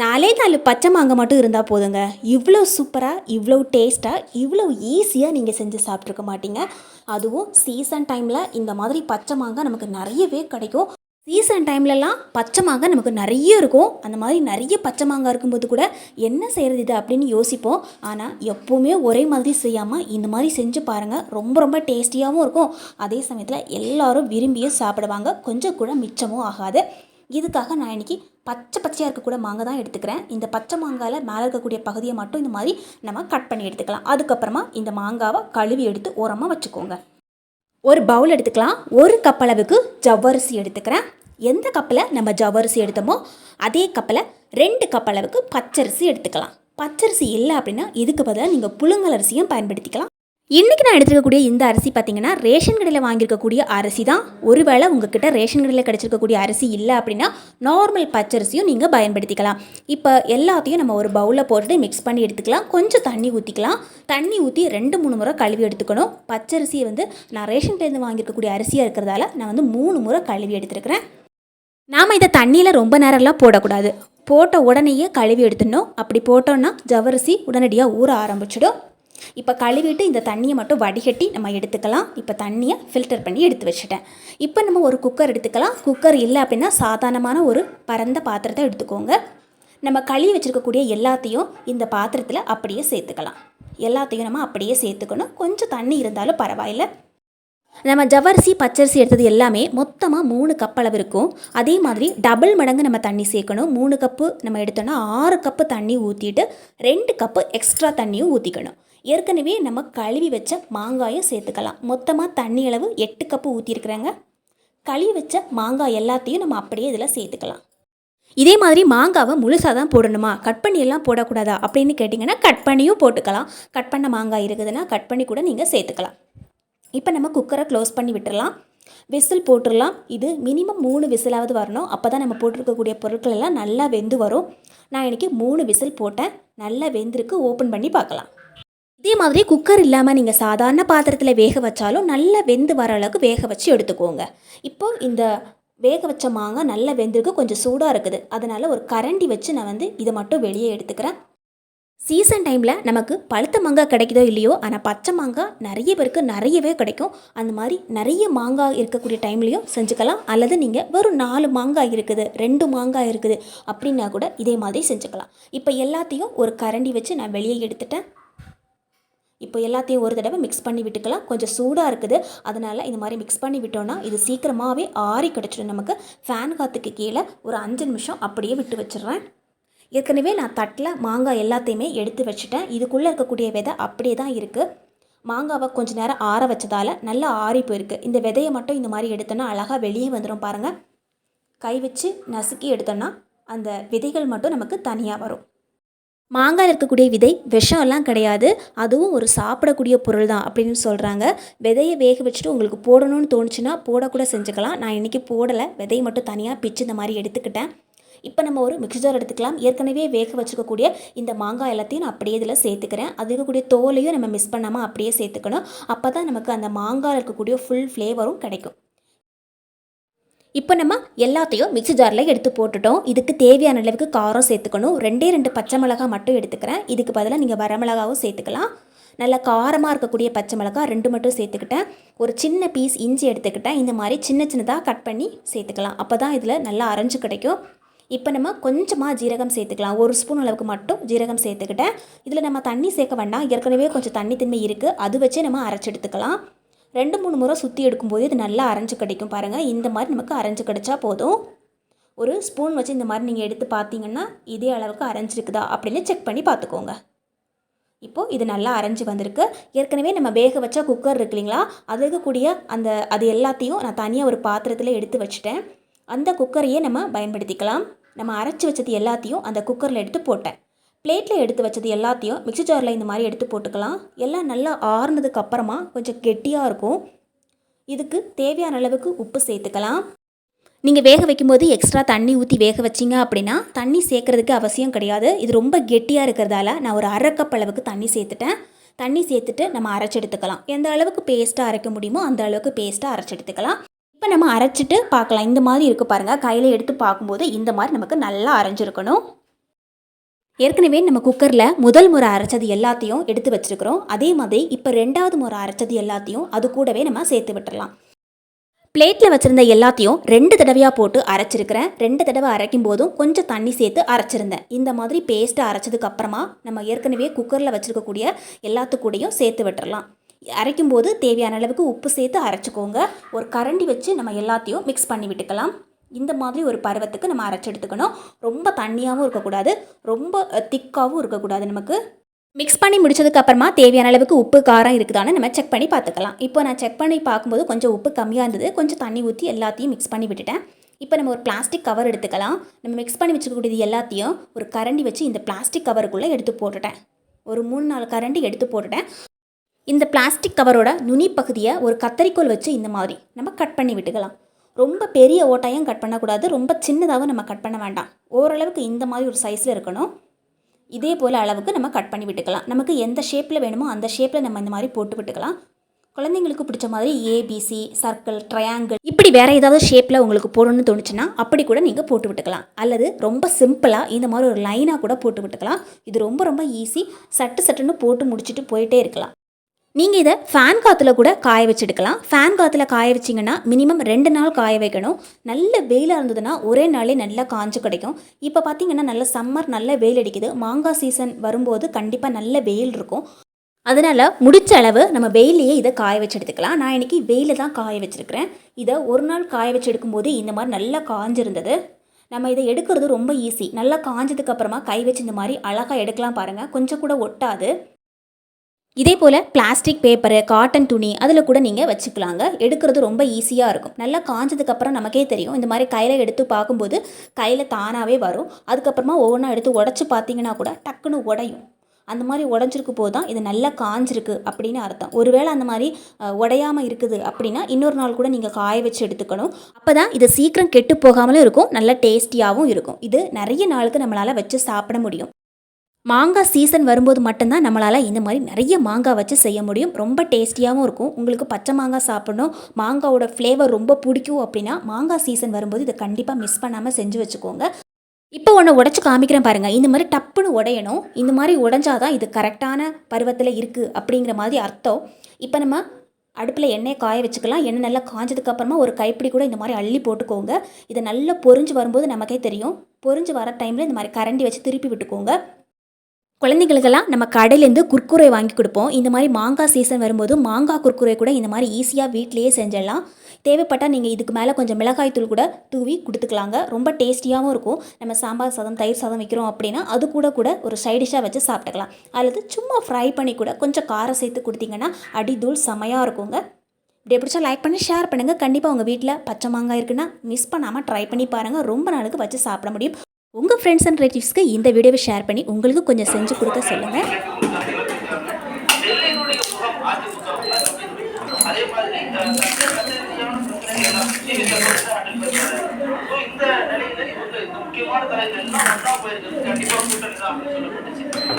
நாலே நாலு பச்சை மாங்காய் மட்டும் இருந்தால் போதுங்க. இவ்வளோ சூப்பராக இவ்வளோ டேஸ்ட்டாக இவ்வளோ ஈஸியாக நீங்கள் செஞ்சு சாப்பிட்ருக்க மாட்டீங்க. அதுவும் சீசன் டைமில் இந்த மாதிரி பச்சை மாங்காய் நமக்கு நிறையவே கிடைக்கும். சீசன் டைம்லலாம் பச்சை மாங்காய் நமக்கு நிறைய இருக்கும். அந்த மாதிரி நிறைய பச்சை மாங்காய் இருக்கும்போது கூட என்ன செய்கிறது இது அப்படின்னு யோசிப்போம். ஆனால் எப்போவுமே ஒரே மாதிரி செய்யாமல் இந்த மாதிரி செஞ்சு பாருங்கள் ரொம்ப ரொம்ப டேஸ்டியாகவும் இருக்கும். அதே சமயத்தில் எல்லோரும் விரும்பியும் சாப்பிடுவாங்க. கொஞ்சம் கூட மிச்சமும் ஆகாது. இதுக்காக நான் இன்றைக்கி பச்சை பச்சையாக இருக்கக்கூட மாங்காய் தான் எடுத்துக்கிறேன். இந்த பச்சை மாங்காயில் மேலே இருக்கக்கூடிய பகுதியை மட்டும் இந்த மாதிரி நம்ம கட் பண்ணி எடுத்துக்கலாம். அதுக்கப்புறமா இந்த மாங்காவை கழுவி எடுத்து ஓரமாக வச்சுக்கோங்க. ஒரு பவுல் எடுத்துக்கலாம். ஒரு கப் அளவுக்கு ஜவ்வரிசி எடுத்துக்கிறேன். எந்த கப்பில் நம்ம ஜவ்வரிசி எடுத்தோமோ அதே கப்பில் ரெண்டு கப் அளவுக்கு பச்சரிசி எடுத்துக்கலாம். பச்சரிசி இல்லை அப்படின்னா இதுக்கு பதிலாக நீங்கள் புழுங்கல் அரிசியும் பயன்படுத்திக்கலாம். இன்றைக்கி நான் எடுத்துருக்கக்கூடிய இந்த அரிசி பார்த்திங்கன்னா ரேஷன் கடையில் வாங்கியிருக்கக்கூடிய அரிசி தான். ஒருவேளை உங்ககிட்ட ரேஷன் கடையில் கிடச்சிருக்கக்கூடிய அரிசி இல்லை அப்படின்னா நார்மல் பச்சரிசியும் நீங்கள் பயன்படுத்திக்கலாம். இப்போ எல்லாத்தையும் நம்ம ஒரு பவுலில் போட்டுட்டு மிக்ஸ் பண்ணி எடுத்துக்கலாம். கொஞ்சம் தண்ணி ஊற்றிக்கலாம் தண்ணி ஊற்றி ரெண்டு மூணு முறை கழுவி எடுத்துக்கணும். பச்சரிசியை வந்து நான் ரேஷன் கடையிலேருந்து வாங்கியிருக்கக்கூடிய அரிசியாக இருக்கிறதால நான் வந்து மூணு முறை கழுவி எடுத்துருக்கிறேன். நாம் இதை தண்ணியில் ரொம்ப நேரம்லாம் போடக்கூடாது. போட்ட உடனேயே கழுவி எடுத்துடணும். அப்படி போட்டோன்னா ஜவரிசி உடனடியாக ஊற ஆரம்பிச்சிடும். இப்போ கழுவிட்டு இந்த தண்ணியை மட்டும் வடிகட்டி நம்ம எடுத்துக்கலாம். இப்போ தண்ணியை ஃபில்டர் பண்ணி எடுத்து வச்சுட்டேன். இப்போ நம்ம ஒரு குக்கர் எடுத்துக்கலாம். குக்கர் இல்லை அப்படின்னா சாதாரணமான ஒரு பரந்த பாத்திரத்தை எடுத்துக்கோங்க. நம்ம கழுவி வச்சுருக்கக்கூடிய எல்லாத்தையும் இந்த பாத்திரத்தில் அப்படியே சேர்த்துக்கலாம். எல்லாத்தையும் நம்ம அப்படியே சேர்த்துக்கணும். கொஞ்சம் தண்ணி இருந்தாலும் பரவாயில்ல. நம்ம ஜவரிசி பச்சரிசி எடுத்தது எல்லாமே மொத்தமாக மூணு கப் அளவு இருக்கும். அதே மாதிரி டபுள் மடங்கு நம்ம தண்ணி சேர்க்கணும். மூணு கப்பு நம்ம எடுத்தோன்னா ஆறு கப்பு தண்ணி ஊற்றிட்டு ரெண்டு கப்பு எக்ஸ்ட்ரா தண்ணியும் ஊற்றிக்கணும் ஏற்கனவே நம்ம கழுவி வச்ச மாங்காயும் சேர்த்துக்கலாம். மொத்தமாக தண்ணி அளவு எட்டு கப்பு ஊற்றிருக்கிறேங்க கழுவி வச்ச மாங்காய் எல்லாத்தையும் நம்ம அப்படியே இதில் சேர்த்துக்கலாம். இதே மாதிரி மாங்காவை முழுசாக தான் போடணுமா? கட் பண்ணி எல்லாம் போடக்கூடாதா? அப்படின்னு கேட்டிங்கன்னா கட் பண்ணியும் போட்டுக்கலாம். கட் பண்ண மாங்காய் இருக்குதுன்னா கட் பண்ணி கூட நீங்கள் சேர்த்துக்கலாம். இப்போ நம்ம குக்கரை க்ளோஸ் பண்ணி விட்டுடலாம் விசில் போட்டுடலாம் இது மினிமம் மூணு விசிலாவது வரணும். அப்போ தான் நம்ம போட்டிருக்கக்கூடிய பொருட்கள் எல்லாம் நல்லா வெந்து வரும். நான் இன்றைக்கி மூணு விசில் போட்டேன். நல்லா வெந்திருக்கு. ஓப்பன் பண்ணி பார்க்கலாம். இதே மாதிரி குக்கர் இல்லாமல் நீங்கள் சாதாரண பாத்திரத்தில் வேக வச்சாலும் நல்லா வெந்து வர அளவுக்கு வேக வச்சு எடுத்துக்கோங்க. இப்போ இந்த வேக வச்ச மாங்காய் நல்லா வெந்திருக்கு கொஞ்சம் சூடாக இருக்குது. அதனால் ஒரு கரண்டி வச்சு நான் வந்து இதை மட்டும் வெளியே எடுத்துக்கிறேன். சீசன் டைமில் நமக்கு பழுத்த மாங்காய் கிடைக்குதோ இல்லையோ ஆனால் பச்சை மாங்காய் நிறைய பேருக்கு நிறையவே கிடைக்கும். அந்த மாதிரி நிறைய மாங்காய் இருக்கக்கூடிய டைம்லேயும் செஞ்சுக்கலாம். அல்லது நீங்கள் வெறும் நாலு மாங்காய் இருக்குது ரெண்டு மாங்காய் இருக்குது அப்படின்னா கூட இதே மாதிரி செஞ்சுக்கலாம். இப்போ எல்லாத்தையும் ஒரு கரண்டி வச்சு நான் வெளியே எடுத்துட்டேன். இப்போ எல்லாத்தையும் ஒரு தடவை மிக்ஸ் பண்ணி விட்டுக்கலாம். கொஞ்சம் சூடாக இருக்குது. அதனால் இந்த மாதிரி மிக்ஸ் பண்ணி விட்டோன்னா இது சீக்கிரமாகவே ஆறி கிடச்சிடும். நமக்கு ஃபேன் காற்றுக்கு கீழே ஒரு அஞ்சு நிமிஷம் அப்படியே விட்டு வச்சிடுறேன். ஏற்கனவே நான் தட்டில் மாங்காய் எல்லாத்தையுமே எடுத்து வச்சுட்டேன். இதுக்குள்ளே இருக்கக்கூடிய விதை அப்படியே தான் இருக்குது மாங்காவை கொஞ்சம் நேரம் ஆற வச்சதால் நல்லா ஆறி போயிருக்கு. இந்த விதையை மட்டும் இந்த மாதிரி எடுத்தோன்னா அழகாக வெளியே வந்துடும் பாருங்கள் கை வச்சு நசுக்கி எடுத்தோன்னா அந்த விதைகள் மட்டும் நமக்கு தனியாக வரும். மாங்காயில் இருக்கக்கூடிய விதை விஷம்லாம் கிடையாது. அதுவும் ஒரு சாப்பிடக்கூடிய பொருள் தான் அப்படின்னு சொல்கிறாங்க விதையை வேக வச்சுட்டு உங்களுக்கு போடணும்னு தோணுச்சுன்னா போடக்கூட செஞ்சுக்கலாம். நான் இன்றைக்கி போடலை. விதையை மட்டும் தனியாக பிச்சு இந்த மாதிரி எடுத்துக்கிட்டேன். இப்போ நம்ம ஒரு மிக்ஸி ஜார் எடுத்துக்கலாம். ஏற்கனவே வேக வச்சுக்கக்கூடிய இந்த மாங்காய் எல்லாத்தையும் நான் அப்படியே இதில் சேர்த்துக்கிறேன். அது இருக்கக்கூடிய தோலையும் நம்ம மிஸ் பண்ணாமல் அப்படியே சேர்த்துக்கணும். அப்போ தான் நமக்கு அந்த மாங்காயில் இருக்கக்கூடிய ஃபுல் ஃப்ளேவரும் கிடைக்கும். இப்போ நம்ம எல்லாத்தையும் மிக்ஸி ஜாரில் எடுத்து போட்டுட்டோம். இதுக்கு தேவையான அளவுக்கு காரம் சேர்த்துக்கணும். ரெண்டே ரெண்டு பச்சை மிளகாய் மட்டும் எடுத்துக்கிறேன். இதுக்கு பதிலாக நீங்கள் வரமிளகாவும் சேர்த்துக்கலாம். நல்லா காரமாக இருக்கக்கூடிய பச்சை மிளகாய் ரெண்டு மட்டும் சேர்த்துக்கிட்டேன். ஒரு சின்ன பீஸ் இஞ்சி எடுத்துக்கிட்டேன். இந்த மாதிரி சின்ன சின்னதாக கட் பண்ணி சேர்த்துக்கலாம். அப்போ தான் இதில் நல்லா அரைஞ்சு கிடைக்கும். இப்போ நம்ம கொஞ்சமாக ஜீரகம் சேர்த்துக்கலாம். ஒரு ஸ்பூன் அளவுக்கு மட்டும் ஜீரகம் சேர்த்துக்கிட்டேன். இதில் நம்ம தண்ணி சேர்க்க வேண்டாம். ஏற்கனவே கொஞ்சம் தண்ணி தின்மை இருக்குது அது வச்சே நம்ம அரைச்சி எடுத்துக்கலாம். ரெண்டு மூணு முறை சுற்றி எடுக்கும்போது இது நல்லா அரைஞ்சு கிடைக்கும் பாருங்கள் இந்த மாதிரி நமக்கு அரைஞ்சு கிடைச்சா போதும். ஒரு ஸ்பூன் வச்சு இந்த மாதிரி நீங்கள் எடுத்து பார்த்தீங்கன்னா இதே அளவுக்கு அரைஞ்சிருக்குதா அப்படின்னு செக் பண்ணி பார்த்துக்கோங்க. இப்போது இது நல்லா அரைஞ்சி வந்திருக்கு. ஏற்கனவே நம்ம வேக வச்ச குக்கர் இருக்கு இல்லைங்களா? அது இருக்கக்கூடிய அந்த அது எல்லாத்தையும் நான் தனியாக ஒரு பாத்திரத்தில் எடுத்து வச்சுட்டேன். அந்த குக்கரையே நம்ம பயன்படுத்திக்கலாம். நம்ம அரைச்சி வச்சது எல்லாத்தையும் அந்த குக்கரில் எடுத்து போட்டேன். பிளேட்டில் எடுத்து வச்சது எல்லாத்தையும் மிக்ஸி ஜாரில் இந்த மாதிரி எடுத்து போட்டுக்கலாம். எல்லாம் நல்லா ஆறுனதுக்கு அப்புறமா கொஞ்சம் கெட்டியாக இருக்கும். இதுக்கு தேவையான அளவுக்கு உப்பு சேர்த்துக்கலாம். நீங்கள் வேக வைக்கும்போது எக்ஸ்ட்ரா தண்ணி ஊற்றி வேக வச்சிங்க அப்படின்னா தண்ணி சேர்க்குறதுக்கு அவசியம் கிடையாது. இது ரொம்ப கெட்டியாக இருக்கிறதால நான் ஒரு அரை கப் அளவுக்கு தண்ணி சேர்த்துட்டேன். தண்ணி சேர்த்துட்டு நம்ம அரைச்சி எடுத்துக்கலாம். எந்த அளவுக்கு பேஸ்ட்டாக அரைக்க முடியுமோ அந்த அளவுக்கு பேஸ்ட்டாக அரைச்சி எடுத்துக்கலாம். இப்போ நம்ம அரைச்சிட்டு பார்க்கலாம். இந்த மாதிரி இருக்குது பாருங்கள் கையில் எடுத்து பார்க்கும்போது இந்த மாதிரி நமக்கு நல்லா அரைஞ்சிருக்கணும். ஏற்கனவே நம்ம குக்கரில் முதல் முறை அரைச்சது எல்லாத்தையும் எடுத்து வச்சுருக்கிறோம். அதே மாதிரி இப்போ ரெண்டாவது முறை அரைச்சது எல்லாத்தையும் அது கூடவே நம்ம சேர்த்து விட்டுடலாம் பிளேட்டில் வச்சுருந்த எல்லாத்தையும் ரெண்டு தடவையாக போட்டு அரைச்சிருக்கிறேன். ரெண்டு தடவை அரைக்கும் போதும் கொஞ்சம் தண்ணி சேர்த்து அரைச்சிருந்தேன். இந்த மாதிரி பேஸ்ட்டை அரைச்சதுக்கப்புறமா நம்ம ஏற்கனவே குக்கரில் வச்சுருக்கக்கூடிய எல்லாத்துக்கூடையும் சேர்த்து விட்டுடலாம் அரைக்கும் போது தேவையான அளவுக்கு உப்பு சேர்த்து அரைச்சிக்கோங்க. ஒரு கரண்டி வச்சு நம்ம எல்லாத்தையும் மிக்ஸ் பண்ணி விட்டுக்கலாம். இந்த மாதிரி ஒரு பருவத்துக்கு நம்ம அரைச்சி எடுத்துக்கணும். ரொம்ப தண்ணியாகவும் இருக்கக்கூடாது. ரொம்ப திக்காகவும் இருக்கக்கூடாது நமக்கு. மிக்ஸ் பண்ணி முடிச்சதுக்கு அப்புறமா தேவையான அளவுக்கு உப்பு காரம் இருக்குதான்னு நம்ம செக் பண்ணி பார்த்துக்கலாம். இப்போ நான் செக் பண்ணி பார்க்கும்போது கொஞ்சம் உப்பு கம்மியாக இருந்தது. கொஞ்சம் தண்ணி ஊற்றி எல்லாத்தையும் மிக்ஸ் பண்ணி விட்டுட்டேன். இப்போ நம்ம ஒரு பிளாஸ்டிக் கவர் எடுத்துக்கலாம். நம்ம மிக்ஸ் பண்ணி வச்சுக்கக்கூடியது எல்லாத்தையும் ஒரு கரண்டி வச்சு இந்த பிளாஸ்டிக் கவருக்குள்ளே எடுத்து போட்டுட்டேன். ஒரு மூணு நாலு கரண்டி எடுத்து போட்டுட்டேன். இந்த பிளாஸ்டிக் கவரோட நுனி பகுதியை ஒரு கத்தரிக்கோல் வச்சு இந்த மாதிரி நம்ம கட் பண்ணி விட்டுக்கலாம். ரொம்ப பெரிய ஓட்டையும் கட் பண்ணக்கூடாது. ரொம்ப சின்னதாகவும் நம்ம கட் பண்ண வேண்டாம். ஓரளவுக்கு இந்த மாதிரி ஒரு சைஸில் இருக்கணும். இதே போல் அளவுக்கு நம்ம கட் பண்ணி விட்டுக்கலாம். நமக்கு எந்த ஷேப்பில் வேணுமோ அந்த ஷேப்பில் நம்ம இந்த மாதிரி போட்டு விட்டுக்கலாம். குழந்தைங்களுக்கு பிடிச்ச மாதிரி ஏபிசி சர்க்கிள் ட்ரையாங்கிள் இப்படி வேறு ஏதாவது ஷேப்பில் உங்களுக்கு போடணும்னு தோணுச்சுன்னா அப்படி கூட நீங்கள் போட்டு விட்டுக்கலாம். அல்லது ரொம்ப சிம்பிளாக இந்த மாதிரி ஒரு லைனாக கூட போட்டு விட்டுக்கலாம். இது ரொம்ப ரொம்ப ஈஸி சட்டு சட்டுன்னு போட்டு முடிச்சுட்டு போயிட்டே இருக்கலாம். நீங்கள் இதை ஃபேன் காற்றுல கூட காய வச்சுடுக்கலாம் ஃபேன் காற்றுல காய வச்சிங்கன்னா மினிமம் ரெண்டு நாள் காய வைக்கணும். நல்ல வெயிலாக இருந்ததுன்னா ஒரே நாளே நல்லா காஞ்சு கிடைக்கும். இப்போ பார்த்தீங்கன்னா நல்ல சம்மர் நல்ல வெயில் அடிக்குது. மாங்காய் சீசன் வரும்போது கண்டிப்பாக நல்ல வெயில் இருக்கும். அதனால் முடிச்ச அளவு நம்ம வெயிலையே இதை காய வச்சு எடுத்துக்கலாம். நான் இன்றைக்கி வெயிலில் தான் காய வச்சுருக்கிறேன். இதை ஒரு நாள் காய வச்சு எடுக்கும்போது இந்த மாதிரி நல்லா காஞ்சிருந்தது. நம்ம இதை எடுக்கிறது ரொம்ப ஈஸி நல்லா காஞ்சதுக்கப்புறமா கை வச்சு இந்த மாதிரி அழகாக எடுக்கலாம் பாருங்கள் கொஞ்சம் கூட ஒட்டாது. இதே போல் பிளாஸ்டிக் பேப்பரு காட்டன் துணி அதில் கூட நீங்கள் வச்சுக்கலாங்க. எடுக்கிறது ரொம்ப ஈஸியாக இருக்கும். நல்லா காஞ்சதுக்கப்புறம் நமக்கே தெரியும். இந்த மாதிரி கையில் எடுத்து பார்க்கும்போது கையில் தானாகவே வரும். அதுக்கப்புறமா ஒவ்வொன்றா எடுத்து உடச்சி பார்த்தீங்கன்னா கூட டக்குன்னு உடையும். அந்த மாதிரி உடஞ்சிருக்கு போது தான் இது நல்லா காஞ்சிருக்கு அப்படின்னு அர்த்தம். ஒருவேளை அந்த மாதிரி உடையாமல் இருக்குது அப்படின்னா இன்னொரு நாள் கூட நீங்கள் காய வச்சு எடுத்துக்கணும். அப்போ தான் இது சீக்கிரம் கெட்டு போகாமலும் இருக்கும். நல்ல டேஸ்டியாகவும் இருக்கும். இது நிறைய நாளுக்கு நம்மளால் வச்சு சாப்பிட முடியும். மாங்காய் சீசன் வரும்போது மட்டும்தான் நம்மளால் இந்த மாதிரி நிறைய மாங்காய் வச்சு செய்ய முடியும். ரொம்ப டேஸ்டியாகவும் இருக்கும். உங்களுக்கு பச்சை மாங்காய் சாப்பிடணும். மாங்காவோட ஃப்ளேவர் ரொம்ப பிடிக்கும் அப்படின்னா மாங்காய் சீசன் வரும்போது இதை கண்டிப்பாக மிஸ் பண்ணாமல் செஞ்சு வச்சுக்கோங்க. இப்போ ஒன்று உடச்சி காமிக்கிறேன் பாருங்கள் இந்த மாதிரி டப்புன்னு உடையணும். இந்த மாதிரி உடஞ்சாதான் இது கரெக்டான பருவத்தில் இருக்குது அப்படிங்கிற மாதிரி அர்த்தம். இப்போ நம்ம அடுப்பில் எண்ணெயை காய வச்சுக்கலாம். எண்ணெய் நல்லா காஞ்சதுக்கப்புறமா ஒரு கைப்பிடி கூட இந்த மாதிரி அள்ளி போட்டுக்கோங்க. இதை நல்லா பொரிஞ்சு வரும்போது நமக்கே தெரியும். பொரிஞ்சு வர டைமில் இந்த மாதிரி கரண்டி வச்சு திருப்பி விட்டுக்கோங்க. குழந்தைங்களுக்கெல்லாம் நம்ம கடையிலேருந்து குர்குரே வாங்கி கொடுப்போம். இந்த மாதிரி மாங்காய் சீசன் வரும்போது மாங்காய் குர்குரே கூட இந்த மாதிரி ஈஸியாக வீட்டிலேயே செஞ்சிடலாம். தேவைப்பட்டால் நீங்கள் இதுக்கு மேலே கொஞ்சம் மிளகாய் தூள் கூட தூவி கொடுத்துக்கலாங்க. ரொம்ப டேஸ்டியாகவும் இருக்கும். நம்ம சாம்பார் சாதம் தயிர் சாதம் வைக்கிறோம் அப்படின்னா அது கூட கூட ஒரு சைடிஷாக வச்சு சாப்பிட்டுக்கலாம். அல்லது சும்மா ஃப்ரை பண்ணி கூட கொஞ்சம் காரம் சேர்த்து கொடுத்தீங்கன்னா அடிதூள் செமையாக இருக்குங்க. இப்படி பிடிச்சா லைக் பண்ணி ஷேர் பண்ணுங்கள் கண்டிப்பாக உங்கள் வீட்டில் பச்சை மாங்காய் இருக்குன்னா மிஸ் பண்ணாமல் ட்ரை பண்ணி பாருங்கள் ரொம்ப நாளுக்கு வச்சு சாப்பிட முடியும். உங்கள் ஃப்ரெண்ட்ஸ் அண்ட் ரிலேட்டிவ்ஸ்க்கு இந்த வீடியோவை ஷேர் பண்ணி உங்களுக்கு கொஞ்சம் செஞ்சு கொடுக்க சொல்லுங்கள் முக்கியமான தலைவர் எல்லாம் ஒன்றா போயிருக்கிறது கண்டிப்பா கூட்டணி தான் அப்படின்னு சொல்லப்பட்டுச்சு